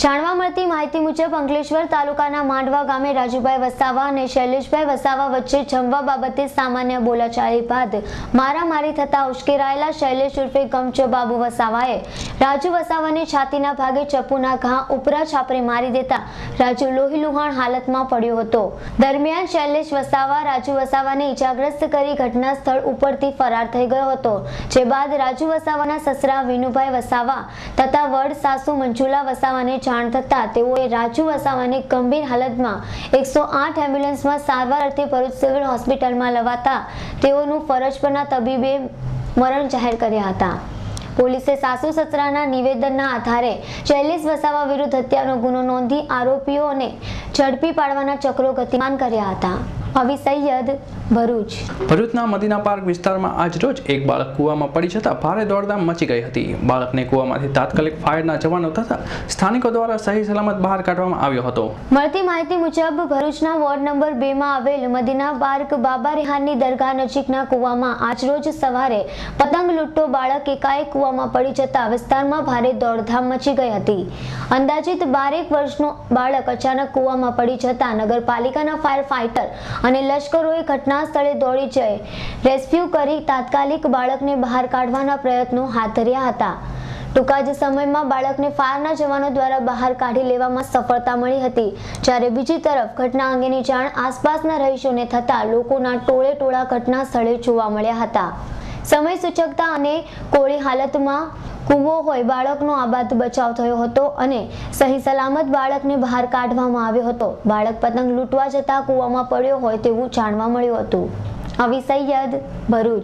જાણવા મળતી માહિતી મુજબ અંકલેશ્વર તાલુકાના માંડવા ગામે રાજુભાઈ વસાવા અને શૈલેષભાઈ વસાવા વચ્ચે જમવા બાબતે સામાન્ય બોલાચાલી બાદ મારામારી થતા ઉશ્કેરાયેલા શૈલેષ ઉર્ફે ગમચો બાબુ વસાવાએ રાજુ વસાવાને છાતીના ભાગે ચપ્પુના ઘા ઉપરા છાપરે મારી દેતા રાજુ લોહીલુહાણ હાલતમાં પડ્યો હતો. દરમિયાન શૈલેષ વસાવા રાજુ વસાવાને ઈજાગ્રસ્ત કરી ઘટના સ્થળ ઉપરથી ફરાર થઈ ગયો હતો. જે બાદ રાજુ વસાવાના સસરા વિનુભાઈ વસાવા તથા વડ સાસુ મંજુલા વસાવાને જાણ થતા તેઓએ રાજુ વસાવાને ગંભીર હાલતમાં એકસો આઠ એમ્બ્યુલન્સમાં સારવાર અર્થે ભરૂચ સિવિલ હોસ્પિટલમાં લવાતા તેઓનું ફરજ પરના તબીબે મરણ જાહેર કર્યા હતા. પોલીસે સાસુ સસરાના નિવેદનના આધારે શૈલેષ વસાવા વિરુદ્ધ હત્યાનો ગુનો નોંધી આરોપીઓને ઝડપી પાડવાના ચક્રો ગતિમાન કર્યા હતા. અવી સૈયદ ભરૂચ. ભરૂચના મદીના પાર્ક વિસ્તારમાં આજ રોજ એક બાળક કૂવામાં પડી જતા ભારે દોડધામ મચી ગઈ હતી. બાળકને કૂવામાંથી તાત્કાલિક ફાયરના જવાનો તથા સ્થાનિકો દ્વારા સહી સલામત બહાર કાઢવામાં આવ્યો હતો. મળતી માહિતી મુજબ ભરૂચના વોર્ડ નંબર બે માં આવેલ મદીના પાર્ક બાબા રેહાનની દરગાહ નજીકના કૂવામાં આજરોજ સવારે પતંગ લૂંટતો બાળક એકાએક કૂવામાં પડી જતા વિસ્તારમાં ભારે દોડધામ મચી ગઈ હતી. અંદાજિત બારેક વર્ષનો બાળક અચાનક કૂવામાં પડી જતા નગરપાલિકાના ફાયર ફાઇટર અને લશ્કરોએ ઘટના સ્થળે દોડી જઈ રેસ્ક્યુ કરી તાત્કાલિક બાળકને બહાર કાઢવાના પ્રયત્નો હાથ ધર્યા હતા. ટૂંકા જ સમયમાં બાળકને ફાયરના જવાનો દ્વારા બહાર કાઢી લેવામાં સફળતા મળી હતી. જ્યારે બીજી તરફ ઘટના અંગેની જાણ આસપાસના રહીશોને થતાં લોકોના ટોળે ટોળા ઘટના સ્થળે જોવા મળ્યા હતા. સમય સૂચકતા અને કોળી હાલતમાં કૂવો હોય, બાળકનો આબાદ બચાવ થયો હતો અને સહી સલામત બાળકને બહાર કાઢવામાં આવ્યો હતો. બાળક પતંગ લૂંટવા જતા કૂવામાં પડ્યો હોય તેવું જાણવા મળ્યું હતું. અવિ સૈયદ ભરૂચ.